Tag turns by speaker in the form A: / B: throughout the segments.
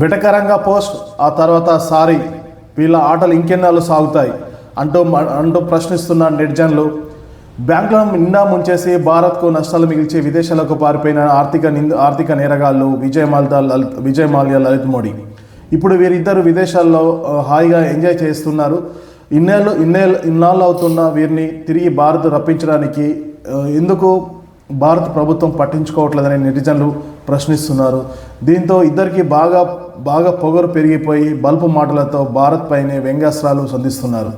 A: వెటకరంగా post ఆ తర్వాత sorry వీళ్ళ ఆటలు ఇంకెన్నాళ్ళు సాగుతాయి అంటూ అంటూ ప్రశ్నిస్తున్న నెటిజన్లు బ్యాంకులను నిండా ముంచేసి భారత్కు నష్టాలు మిగిల్చి విదేశాలకు పారిపోయిన ఆర్థిక నింద ఆర్థిక నేరగాళ్ళు విజయ్ మాల్యా లలిత్ విజయ్ మాల్యా లలిత్ మోడీ. ఇప్పుడు వీరిద్దరు విదేశాల్లో హాయిగా ఎంజాయ్ చేస్తున్నారు. ఇన్నేళ్ళు ఇన్నేళ్ళు ఇన్నాళ్ళు అవుతున్న వీరిని తిరిగి భారత్ రప్పించడానికి ఎందుకు భారత ప్రభుత్వం పట్టించుకోవట్లేదని నెటిజన్లు ప్రశ్నిస్తున్నారు. దీంతో ఇద్దరికి బాగా బాగా పొగరు పెరిగిపోయి బల్పు మాటలతో భారత్ పైనే వ్యంగ్యాస్త్రాలు సంధిస్తున్నారు.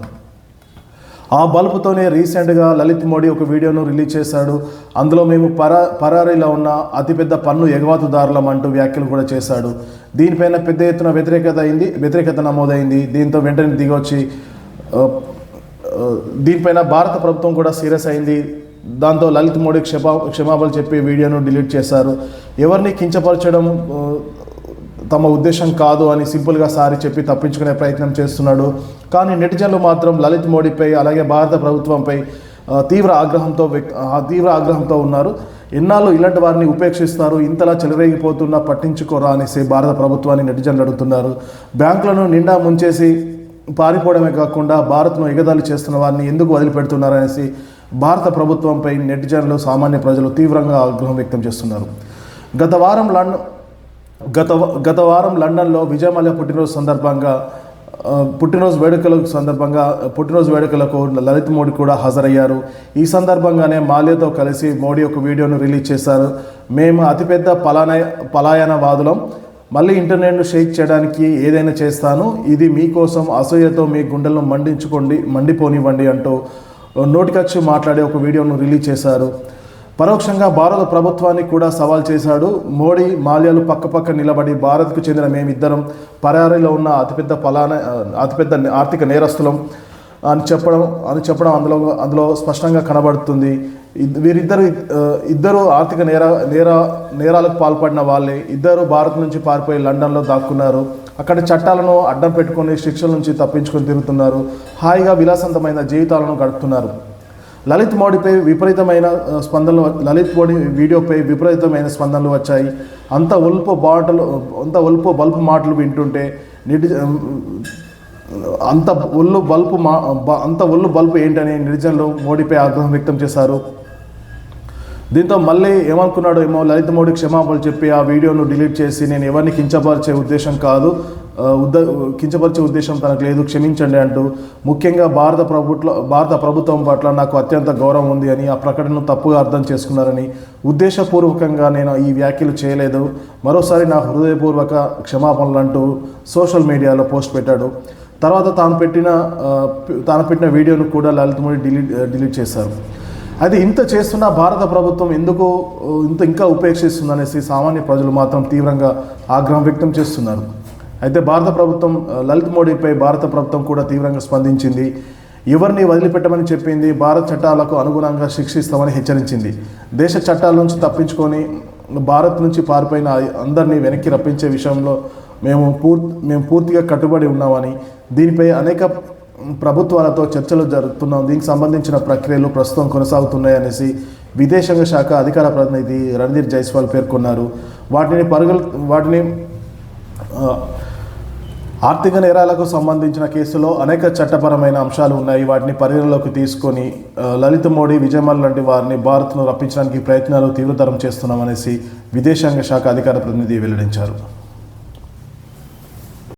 A: ఆ బల్బుతోనే రీసెంట్గా లలిత్ మోడీ ఒక వీడియోను రిలీజ్ చేశాడు. అందులో మేము పరా పరారీలో ఉన్న అతిపెద్ద పన్ను ఎగవాతుదారులం అంటూ వ్యాఖ్యలు కూడా చేశాడు. దీనిపైన పెద్ద ఎత్తున వ్యతిరేకత అయింది వ్యతిరేకత నమోదైంది. దీంతో వెంటనే దిగొచ్చి దీనిపైన భారత ప్రభుత్వం కూడా సీరియస్ అయింది. దాంతో లలిత్ మోడీ క్షమా క్షమాపణలు చెప్పి వీడియోను డిలీట్ చేశారు. ఎవరిని కించపరచడం తమ ఉద్దేశం కాదు అని సింపుల్గా సారి చెప్పి తప్పించుకునే ప్రయత్నం చేస్తున్నాడు. కానీ నెటిజన్లు మాత్రం లలిత్ మోడీపై అలాగే భారత ప్రభుత్వంపై తీవ్ర ఆగ్రహంతో తీవ్ర ఆగ్రహంతో ఉన్నారు. ఎన్నాళ్ళు ఇలాంటి వారిని ఉపేక్షిస్తారు ఇంతలా చెలరేగిపోతున్నా పట్టించుకోరా అనేసి భారత ప్రభుత్వాన్ని నెటిజన్లు అడుగుతున్నారు. బ్యాంకులను నిండా ముంచేసి పారిపోవడమే కాకుండా భారత్ను ఎగదాలు చేస్తున్న వారిని ఎందుకు వదిలిపెడుతున్నారనేసి భారత ప్రభుత్వంపై నెటిజన్లు సామాన్య ప్రజలు తీవ్రంగా ఆగ్రహం వ్యక్తం చేస్తున్నారు. గత వారం లండన్ గత గత వారం లండన్లో విజయమల్య పుట్టినరోజు సందర్భంగా పుట్టినరోజు వేడుకలకు సందర్భంగా పుట్టినరోజు వేడుకలకు లలిత్ మోడీ కూడా హాజరయ్యారు. ఈ సందర్భంగానే మాల్యాతో కలిసి మోడీ ఒక వీడియోను రిలీజ్ చేశారు. మేము అతిపెద్ద పలాన పలాయనవాదులం మళ్ళీ ఇంటర్నెట్ను షేక్ చేయడానికి ఏదైనా చేస్తాను. ఇది మీకోసం అసూయతో మీ గుండెలను మండించుకోండి మండిపోనివ్వండి అంటూ నోటికొచ్చి మాట్లాడే ఒక వీడియోను రిలీజ్ చేశారు. పరోక్షంగా భారత ప్రభుత్వాన్ని కూడా సవాల్ చేశాడు. మోడీ మాల్యాలు పక్కపక్క నిలబడి భారత్కు చెందిన మేమిద్దరం పరారీలో ఉన్న అతిపెద్ద ఫలానా అతిపెద్ద ఆర్థిక నేరస్తులం అని చెప్పడం అని చెప్పడం అందులో అందులో స్పష్టంగా కనబడుతుంది. వీరిద్దరు ఇద్దరు ఆర్థిక నేర నేర నేరాలకు పాల్పడిన వాళ్ళే. ఇద్దరు భారత్ నుంచి పారిపోయి లండన్లో దాక్కున్నారు. అక్కడ చట్టాలను అడ్డం పెట్టుకొని శిక్షల నుంచి తప్పించుకొని తిరుగుతున్నారు. హాయిగా విలాసవంతమైన జీవితాలను గడుపుతున్నారు. లలిత్ మోడీపై విపరీతమైన స్పందనలు లలిత్ మోడీ వీడియోపై విపరీతమైన స్పందనలు వచ్చాయి. అంత ఒల్పు బాటలు అంత ఒల్పు బల్పు మాటలు వింటుంటే నిటి అంత ఒళ్ళు బల్పు మా అంత ఒళ్ళు బల్పు ఏంటని నిటిజన్లు మోడీపై ఆగ్రహం వ్యక్తం చేశారు. దీంతో మళ్ళీ ఏమనుకున్నాడు ఏమో లలిత్ మోడీ క్షమాపణలు చెప్పి ఆ వీడియోను డిలీట్ చేసి నేను ఎవరిని కించపరిచే ఉద్దేశం కాదు ఉద్ద కించపరిచే ఉద్దేశం తనకు లేదు క్షమించండి అంటూ ముఖ్యంగా భారత ప్రభుత్వ భారత ప్రభుత్వం పట్ల నాకు అత్యంత గౌరవం ఉంది అని ఆ ప్రకటనను తప్పుగా అర్థం చేసుకున్నారని ఉద్దేశపూర్వకంగా నేను ఈ వ్యాఖ్యలు చేయలేదు. మరోసారి నా హృదయపూర్వక క్షమాపణలు అంటూ సోషల్ మీడియాలో పోస్ట్ పెట్టాడు. తర్వాత తాను పెట్టిన తాను పెట్టిన వీడియోను కూడా లలిత్ మోడీ డిలీట్ డిలీట్ చేశారు. అయితే ఇంత చేస్తున్న భారత ప్రభుత్వం ఎందుకు ఇంత ఇంకా ఉపేక్షిస్తుంది అనేసి సామాన్య ప్రజలు మాత్రం తీవ్రంగా ఆగ్రహం వ్యక్తం చేస్తున్నారు. అయితే భారత ప్రభుత్వం లలిత్ మోడీపై భారత ప్రభుత్వం కూడా తీవ్రంగా స్పందించింది. ఎవరిని వదిలిపెట్టమని చెప్పింది భారత చట్టాలకు అనుగుణంగా శిక్షిస్తామని హెచ్చరించింది. దేశ చట్టాల నుంచి తప్పించుకొని భారత్ నుంచి పారిపోయిన అందరినీ వెనక్కి రప్పించే విషయంలో మేము పూర్తి మేము పూర్తిగా కట్టుబడి ఉన్నామని దీనిపై అనేక ప్రభుత్వాలతో చర్చలు జరుగుతున్నాం దీనికి సంబంధించిన ప్రక్రియలు ప్రస్తుతం కొనసాగుతున్నాయనేసి విదేశాంగ శాఖ అధికార ప్రతినిధి రణధీర్ జైస్వాల్ పేర్కొన్నారు. వాటిని పరుగులు వాటిని ఆర్థిక నేరాలకు సంబంధించిన కేసులో అనేక చట్టపరమైన అంశాలు ఉన్నాయి. వాటిని పరిగణలోకి తీసుకొని లలిత్ మోడీ విజయమల్ లాంటి వారిని భారత్ను రప్పించడానికి ప్రయత్నాలు తీవ్రతరం చేస్తున్నామనేసి విదేశాంగ శాఖ అధికార ప్రతినిధి వెల్లడించారు.